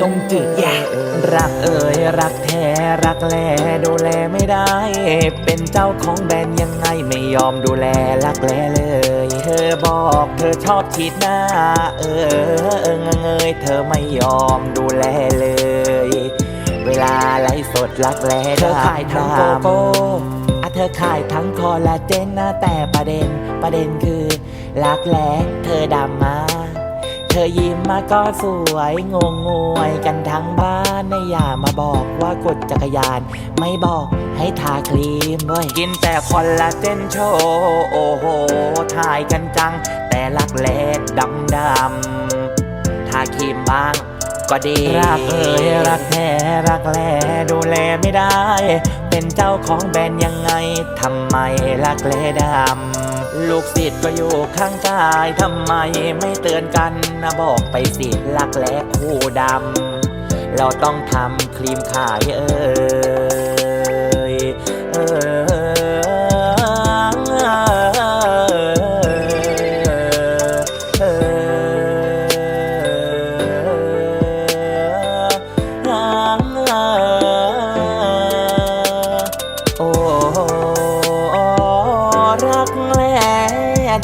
ต้มจืดแย่รักเอ่ยรักแท้รักแลดูแลไม่ได้ เป็นเจ้าของแบรนด์ยังไงไม่ยอมดูแลรักแลเลย เธอบอกเธอชอบฉีดหน้า เออเออเงยเธอไม่ยอมดูแลเลย เวลาไลฟ์สดรักแลเธอขายทั้งโกโก้อะเธอขายทั้งคอลลาเจนนะแต่ประเด็นประเด็นคือรักแลเธอดำมา ธอยิ้มมาก็สวยงงงวยกันทั้งบ้านนะอย่ามาบอกว่ากดจักรยาน ไม่บอกให้ทาครีมเว้ยกินแต่คอลลาเจนโชว์โอ้โหถ่ายกันจัง แต่รักแลดำดำทาครีมบ้างก็ดี รักเอ่ยรักแท้รักแลดูแลไม่ได้ เป็นเจ้าของแบรนด์ยังไงทำไมรักแลดำ ศิษย์ก็อยู่ข้างกายทำไมไม่เตือนกันนะบอกไปสิรักแลคู่ดำ เราต้องทำครีมขายเออ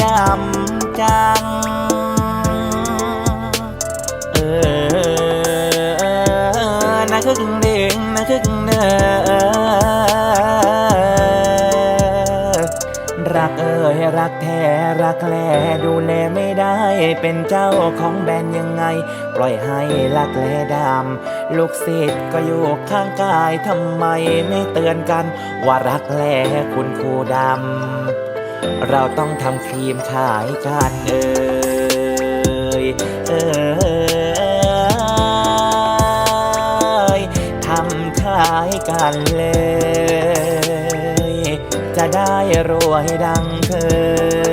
ดำจัง เออนะคือจึงเด้งนะคือจึงเด้อรักเอ่ยรักแท้รักแลดูแลไม่ได้เป็นเจ้าของแบรนด์ยังไง ปล่อยให้รักแลดำลูกศิษย์ก็อยู่ข้างกายทำไมไม่เตือนกัน ว่ารักแลคุณครูดำ เราต้องทำครีมขายกันเอ่ยเอยทำขายกันเลย จะได้รวยดังเคย